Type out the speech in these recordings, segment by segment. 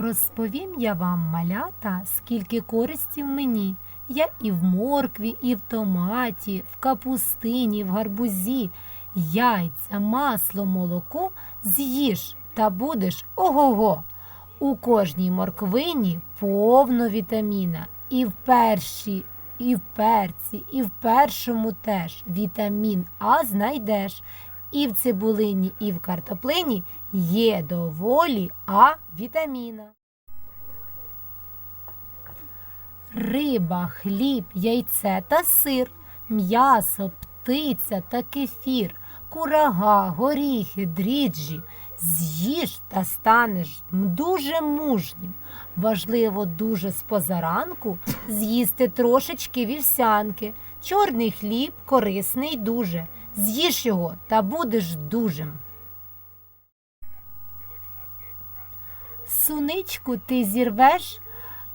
Розповім я вам, малята, скільки користі в мені. Я і в моркві, і в томаті, в капустині, в гарбузі, яйця, масло, молоко з'їж та будеш ого-го. У кожній морквині повно вітаміна. І в першій, і в перці, і в першому теж вітамін А знайдеш. І в цибулині, і в картоплині є доволі А вітаміна. Риба, хліб, яйце та сир, м'ясо, птиця та кефір, курага, горіхи, дріжджі. З'їж та станеш дуже мужнім. Важливо дуже з позаранку з'їсти трошечки вівсянки. Чорний хліб корисний дуже. З'їж його та будеш дужим. Суничку ти зірвеш,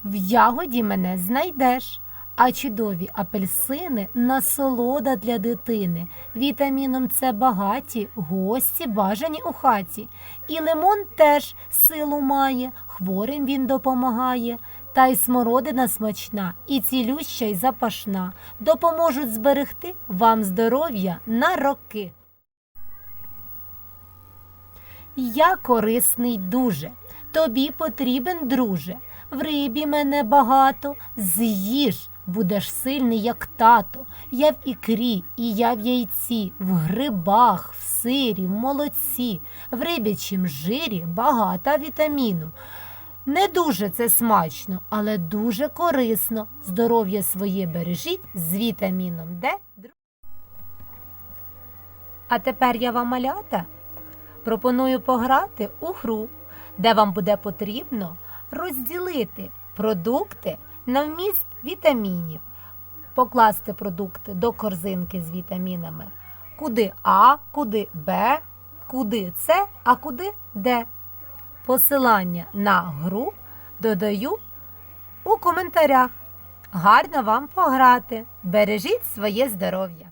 в ягоді мене знайдеш. А чудові апельсини насолода для дитини. Вітаміном С багаті, гості бажані у хаті. І лимон теж силу має, хворим він допомагає. Та й смородина смачна, і цілюща, й запашна. Допоможуть зберегти вам здоров'я на роки. Я корисний дуже, тобі потрібен, друже. В рибі мене багато, з'їж, будеш сильний, як тато. Я в ікрі, і я в яйці, в грибах, в сирі, в молоці, в рибячім жирі багато вітаміну. Не дуже це смачно, але дуже корисно. Здоров'я своє бережіть з вітаміном Д. А тепер я вам малята пропоную пограти у гру, де вам буде потрібно розділити продукти на вміст вітамінів, покласти продукти до корзинки з вітамінами, куди А, куди Б, куди С, а куди Д. Посилання на гру додаю у коментарях. Гарно вам пограти! Бережіть своє здоров'я!